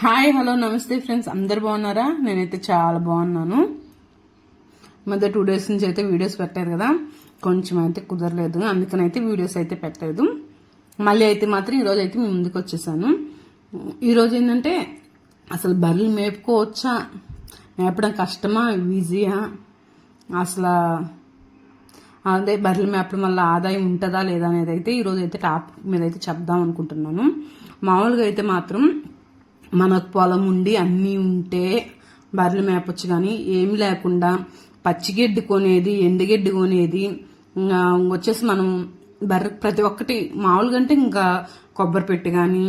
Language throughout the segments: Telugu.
హాయ్ హలో నమస్తే ఫ్రెండ్స్. అందరు బాగున్నారా? నేనైతే చాలా బాగున్నాను. మధ్య టూ డేస్ నుంచి అయితే వీడియోస్ పెట్టలేదు కదా. కొంచెం అయితే కుదరలేదు. అందుకనైతే వీడియోస్ అయితే పెట్టలేదు. మళ్ళీ అయితే మాత్రం ఈరోజు అయితే మీ ముందుకు వచ్చేసాను. ఈరోజు ఏంటంటే అసలు బర్రెలు మేపుకోవచ్చా? మేపడం కష్టమా? ఈజీయా అసలు అదే బర్రెలు మేపడం వల్ల ఆదాయం ఉంటుందా లేదా అనేది అయితే ఈరోజు అయితే టాపిక్ మీద అయితే చెప్దాం అనుకుంటున్నాను. మామూలుగా అయితే మాత్రం మనకు పొలం ఉండి అన్నీ ఉంటే బర్రెలు మేపచ్చు కానీ ఏమి లేకుండా పచ్చిగడ్డి కొనేది ఎండుగడ్డి కొనేది వచ్చేసి మనం బర్రె ప్రతి ఒక్కటి మామూలుగా అంటే ఇంకా కొబ్బరి పెట్టి కానీ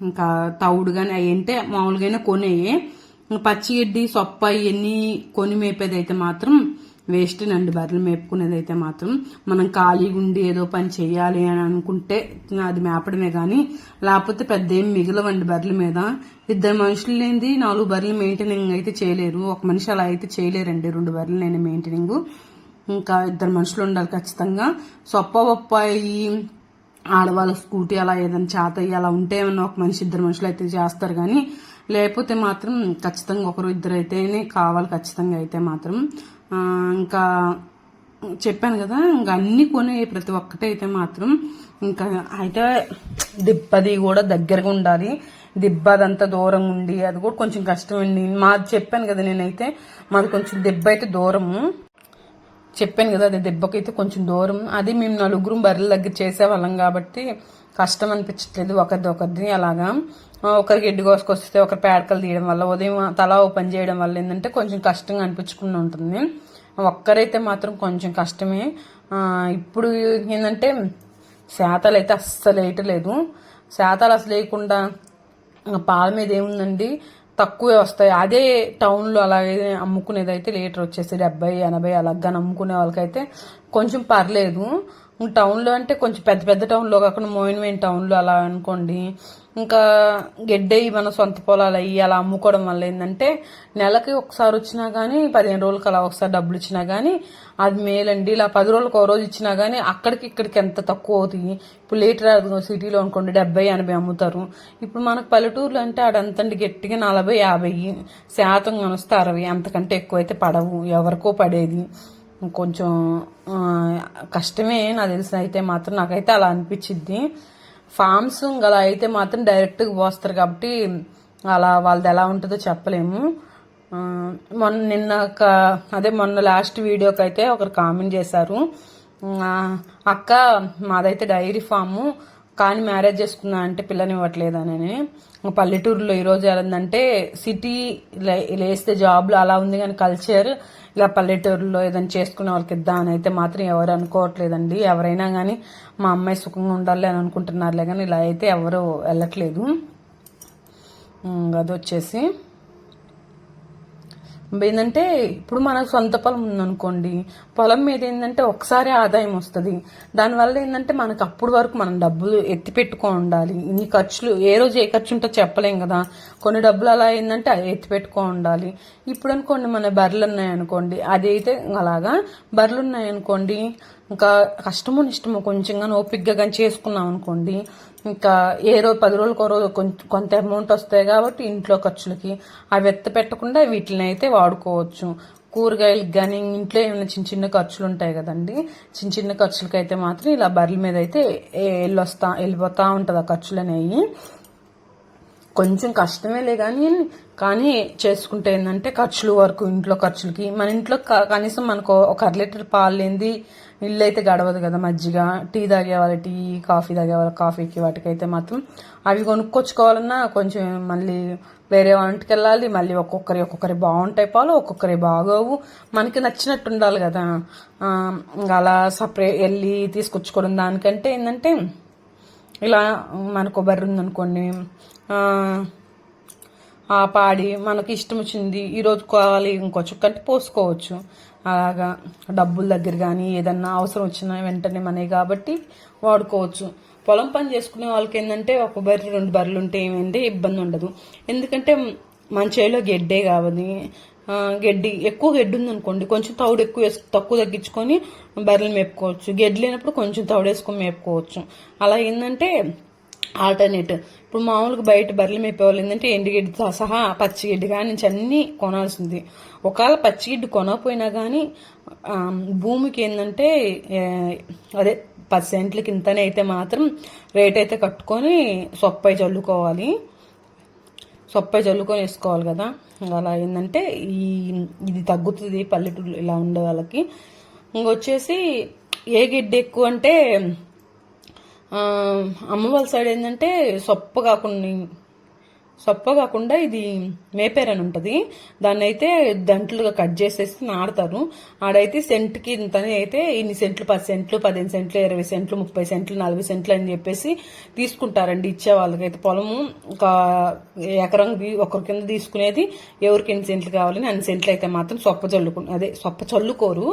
ఇంకా తవుడు కానీ అవి అంటే మామూలుగానే కొనేయే పచ్చిగడ్డి సొప్ప ఇవన్నీ కొని మేపేది అయితే మాత్రం వేస్ట్ నండి బర్రెలు మేపుకునేది అయితే మాత్రం మనం ఖాళీగా ఉండి ఏదో పని చేయాలి అని అనుకుంటే అది మేపడమే కానీ లేకపోతే పెద్ద ఏం మిగలవండి బర్రెల మీద. ఇద్దరు మనుషులు లేనిది నాలుగు బర్రెలు మెయింటెనింగ్ అయితే చేయలేరు. ఒక మనిషి అలా అయితే చేయలేరండి రెండు బర్రెలు నేను మెయింటెనింగ్. ఇంకా ఇద్దరు మనుషులు ఉండాలి ఖచ్చితంగా. సొప్ప బొప్పాయి ఆడవాళ్ళ స్కూటీ అలా ఏదైనా చేత అయ్యి అలా ఉంటే ఏమన్నా ఒక మనిషి ఇద్దరు మనుషులు అయితే చేస్తారు కానీ లేకపోతే మాత్రం ఖచ్చితంగా ఒకరు ఇద్దరు అయితేనే కావాలి ఖచ్చితంగా అయితే మాత్రం. ఇంకా చెప్పాను కదా ఇంకా అన్నీ కొనే ప్రతి ఒక్కటి అయితే మాత్రం ఇంకా అయితే దిబ్బది కూడా దగ్గరగా ఉండాలి. దిబ్బ అదంతా దూరం ఉండి అది కూడా కొంచెం కష్టమండి మాది చెప్పాను కదా నేనైతే మాది కొంచెం దిబ్బ అయితే దూరము. చెప్పాను కదా అది దెబ్బకైతే కొంచెం దూరం. అది మేము నలుగురు బర్రెల దగ్గర చేసేవాళ్ళం కాబట్టి కష్టం అనిపించట్లేదు ఒకరిది ఒకరిది అలాగా. ఒకరికి ఎడ్డు కోసుకొస్తే ఒకరు పేడకలు తీయడం వల్ల ఉదయం తల ఓ పని చేయడం వల్ల ఏంటంటే కొంచెం కష్టంగా అనిపించకుండా ఉంటుంది. ఒక్కరైతే మాత్రం కొంచెం కష్టమే. ఇప్పుడు ఏంటంటే శాతాలు అయితే అస్సలు వేయటలేదు. శాతాలు అసలు వేయకుండా పాల మీద ఏముందండి? తక్కువే వస్తాయి. అదే టౌన్లో అలాగే అమ్ముకునేది అయితే లీటర్ వచ్చేసి డెబ్బై ఎనభై అలాగా అమ్ముకునే వాళ్ళకైతే కొంచెం పర్లేదు. టౌన్లో అంటే కొంచెం పెద్ద పెద్ద టౌన్లో కాకుండా మోయినమైన టౌన్లో అలా అనుకోండి. ఇంకా గెడ్డయి మన సొంత పొలాలు అయ్యి అలా అమ్ముకోవడం వల్ల ఏంటంటే నెలకి ఒకసారి వచ్చినా కానీ పదిహేను రోజులకి అలా ఒకసారి డబ్బులు ఇచ్చినా కానీ అది మేలండి. ఇలా పది రోజులకు ఒక రోజు ఇచ్చినా కానీ అక్కడికి ఇక్కడికి ఎంత తక్కువ అవుతుంది ఇప్పుడు లీటర్ అది సిటీలో అనుకోండి డెబ్బై ఎనభై అమ్ముతారు. ఇప్పుడు మనకు పల్లెటూరులో అంటే ఆడంతండి గట్టిగా నలభై యాభై శాతం కనుస్తే అరవై. అంతకంటే ఎక్కువ అయితే పడవు. ఎవరికో పడేది. కొంచెం కష్టమే నాకు తెలిసిన అయితే మాత్రం నాకైతే అలా అనిపించింది ఫామ్స్ ఇంకా అలా అయితే మాత్రం డైరెక్ట్గా పోస్తారు కాబట్టి అలా వాళ్ళది ఎలా ఉంటుందో చెప్పలేము. మొన్న నిన్న అదే మొన్న లాస్ట్ వీడియోకి అయితే ఒకరు కామెంట్ చేశారు. అక్క మాదైతే డైరీ ఫాము కానీ మ్యారేజ్ చేసుకున్నా అంటే పిల్లని ఇవ్వట్లేదని పల్లెటూరులో ఈరోజు ఎలాందంటే సిటీ లేస్తే జాబ్లు అలా ఉంది కానీ కల్చర్ ఇలా పల్లెటూరులో ఏదైనా చేసుకునే వాళ్ళకి ఇద్దా అని అయితే మాత్రం ఎవరు అనుకోవట్లేదండి. ఎవరైనా కానీ మా అమ్మాయి సుఖంగా ఉండాలి అని అనుకుంటున్నారులే కానీ ఇలా అయితే ఎవరు వెళ్ళట్లేదు. అది వచ్చేసి ఏంటంటే ఇప్పుడు మనకు సొంత పొలం ఉందనుకోండి పొలం మీద ఏంటంటే ఒకసారి ఆదాయం వస్తుంది. దానివల్ల ఏంటంటే మనకు అప్పుడు వరకు మనం డబ్బులు ఎత్తి పెట్టుకో ఉండాలి ఇన్ని ఖర్చులు ఏ రోజు ఏ ఖర్చు ఉంటో చెప్పలేం కదా. కొన్ని డబ్బులు అలా ఏంటంటే అది ఎత్తి పెట్టుకో ఉండాలి ఇప్పుడు అనుకోండి మన బర్రెలు ఉన్నాయనుకోండి అది అయితే అలాగా బర్రెలు ఉన్నాయనుకోండి ఇంకా కష్టమో ఇష్టమో కొంచెంగా కానీ ఓపిక్గా కానీ చేసుకున్నాం అనుకోండి ఇంకా ఏ రోజు పది రోజులకు రోజు కొంత అమౌంట్ వస్తాయి కాబట్టి ఇంట్లో ఖర్చులకి అవి ఎత్త పెట్టకుండా వీటిని అయితే వాడుకోవచ్చు. కూరగాయలకు కానీ ఇంట్లో ఏమైనా చిన్న చిన్న ఖర్చులు ఉంటాయి కదండి చిన్న చిన్న ఖర్చులకి అయితే మాత్రం ఇలా బర్రెల మీద అయితే వెళ్ళొస్తా వెళ్ళిపోతూ ఉంటుంది ఆ ఖర్చులు అనేవి కొంచెం కష్టమేలే కానీ కానీ చేసుకుంటే ఏంటంటే ఖర్చులు వరకు ఇంట్లో ఖర్చులకి. మన ఇంట్లో కనీసం మనకు ఒక అర లీటర్ పాలు లేనిది ఇల్లు అయితే గడవదు కదా మజ్జిగ. టీ తాగే వాళ్ళ టీ కాఫీ తాగే వాళ్ళ కాఫీకి వాటికైతే మాత్రం అవి కొనుక్కొచ్చుకోవాలన్నా కొంచెం మళ్ళీ వేరే వంటకి వెళ్ళాలి మళ్ళీ ఒక్కొక్కరి ఒక్కొక్కరి బాగుంటాయి పాలు ఒక్కొక్కరి బాగోవు. మనకి నచ్చినట్టు ఉండాలి కదా. అలా సపరేట్ వెళ్ళి తీసుకొచ్చుకోవడం దానికంటే ఏంటంటే ఇలా మనకు బర్రె ఉందనుకోండి పాడి మనకి ఇష్టం వచ్చింది ఈరోజు కావాలి ఇంకో చుక్కంటే పోసుకోవచ్చు. అలాగా డబ్బుల దగ్గర కానీ ఏదన్నా అవసరం వచ్చిన వెంటనే మనవి కాబట్టి వాడుకోవచ్చు. పొలం పని చేసుకునే వాళ్ళకి ఏంటంటే ఒక బర్రె రెండు బర్రెలు ఉంటే ఏమైంది? ఇబ్బంది ఉండదు. ఎందుకంటే మన చేలో గెడ్డే కావాలి గడ్డి ఎక్కువ గడ్డి ఉందనుకోండి కొంచెం తౌడు ఎక్కువ వేసు తక్కువ తగ్గించుకొని బర్రెలు మేపుకోవచ్చు. గడ్డి లేనప్పుడు కొంచెం తౌడు వేసుకొని మేపుకోవచ్చు. అలా ఏంటంటే ఆల్టర్నేట్ ఇప్పుడు మామూలుగా బయట బర్రెలు మేపేవాళ్ళు ఏంటంటే ఎండుగడ్డితో సహా పచ్చిగడ్డి కానీ నుంచి అన్నీ కొనాల్సింది. ఒకవేళ పచ్చిగడ్డి కొనకపోయినా కానీ భూమికి ఏంటంటే అదే పది సెంట్లకి ఇంతనే అయితే మాత్రం రేట్ అయితే కట్టుకొని సొప్పై చల్లుకోవాలి. సొప్పై చల్లుకొని వేసుకోవాలి కదా. అలా ఏంటంటే ఈ ఇది తగ్గుతుంది పల్లెటూరు ఇలా ఉండే వాళ్ళకి. ఇంకొచ్చేసి ఏ గిడ్డ ఎక్కువ అంటే అమ్మ వాళ్ళ సైడ్ ఏంటంటే సొప్ప కాకుండా సొప్ప కాకుండా ఇది మేపేరని అని ఉంటుంది. దాన్ని అయితే దంట్లుగా కట్ చేసేసి నాడతారు ఆడైతే సెంట్కి ఇంతని అయితే ఇన్ని సెంట్లు పది సెంట్లు పదిహేను సెంట్లు ఇరవై సెంట్లు ముప్పై సెంట్లు నలభై సెంట్లు అని చెప్పేసి తీసుకుంటారండి ఇచ్చే వాళ్ళకైతే పొలము ఒక ఎకరం ఒకరి కింద తీసుకునేది ఎవరికి ఎన్ని సెంట్లు కావాలని అన్ని సెంట్లు అయితే మాత్రం సొప్ప చల్లుకు అదే సొప్ప చల్లుకోరు.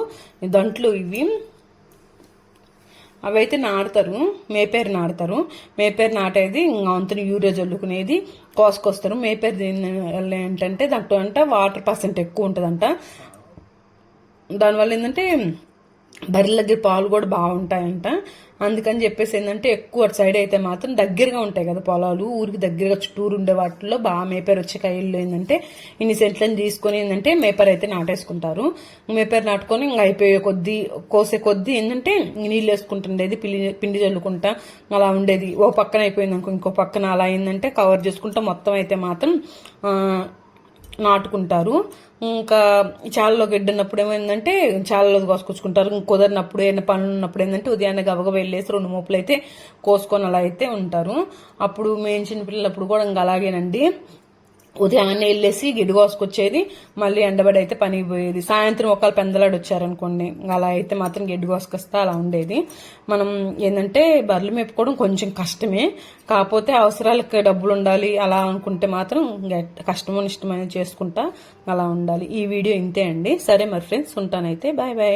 దంట్లు ఇవి. అవైతే నాడతారు. మేపేరు నాడతారు. మేపేరు నాటేది ఇంకా అంతని యూరియా చల్లుకునేది కోసుకొస్తారు. మేపేరు దీని వల్ల ఏంటంటే దాంట్లో అంట వాటర్ పర్సెంట్ ఎక్కువ ఉంటుందంట. దానివల్ల ఏంటంటే బర్రెల దగ్గర పాలు కూడా బాగుంటాయంట. అందుకని చెప్పేసి ఏంటంటే ఎక్కువ సైడ్ అయితే మాత్రం దగ్గరగా ఉంటాయి కదా పొలాలు. ఊరికి దగ్గరగా చుట్టూరు ఉండే వాటిల్లో బాగా మేపేరు వచ్చే కైళ్ళు ఏంటంటే ఇన్ని సెంట్లను తీసుకొని ఏంటంటే మేపర్ అయితే నాటేసుకుంటారు. మేపేరు నాటుకొని ఇంకా అయిపోయే కొద్దీ కోసే కొద్దీ ఏంటంటే నీళ్ళు వేసుకుంటుండేది పిండి పిండి చల్లుకుంటా అలా ఉండేది. ఓ పక్కన అయిపోయింది అనుకో ఇంకో పక్కన అలా అయిందంటే కవర్ చేసుకుంటా మొత్తం అయితే మాత్రం నాటుకుంటారు. ఇంకా చాలలో గడ్డినప్పుడు ఏమైందంటే చాలలో కోసుకొచ్చుకుంటారు. కుదరినప్పుడు ఏమైనా పనులు ఉన్నప్పుడు ఏంటంటే ఉదయాన్నే గబగబ వెళ్ళేసి రెండు మూపులు అయితే కోసుకొని అలా అయితే ఉంటారు. అప్పుడు మేము చిన్నపిల్లలప్పుడు కూడా ఇంకా అలాగేనండి. ఉదయాన్నే వెళ్ళేసి గిడ్డు కోసుకొచ్చేది. మళ్ళీ ఎండబడి అయితే పనికి పోయేది. సాయంత్రం ఒకళ్ళు పెందలాడు వచ్చారనుకోండి. అలా అయితే మాత్రం గిడ్డు కోసుకొస్తే అలా ఉండేది. మనం ఏంటంటే బర్రెలు మేపుకోవడం కొంచెం కష్టమే. కాకపోతే అవసరాలకి డబ్బులు ఉండాలి. అలా అనుకుంటే మాత్రం కష్టమో ఇష్టమైన చేసుకుంటా అలా ఉండాలి. ఈ వీడియో ఇంతే అండి. సరే మరి ఫ్రెండ్స్ ఉంటానైతే. Bye bye.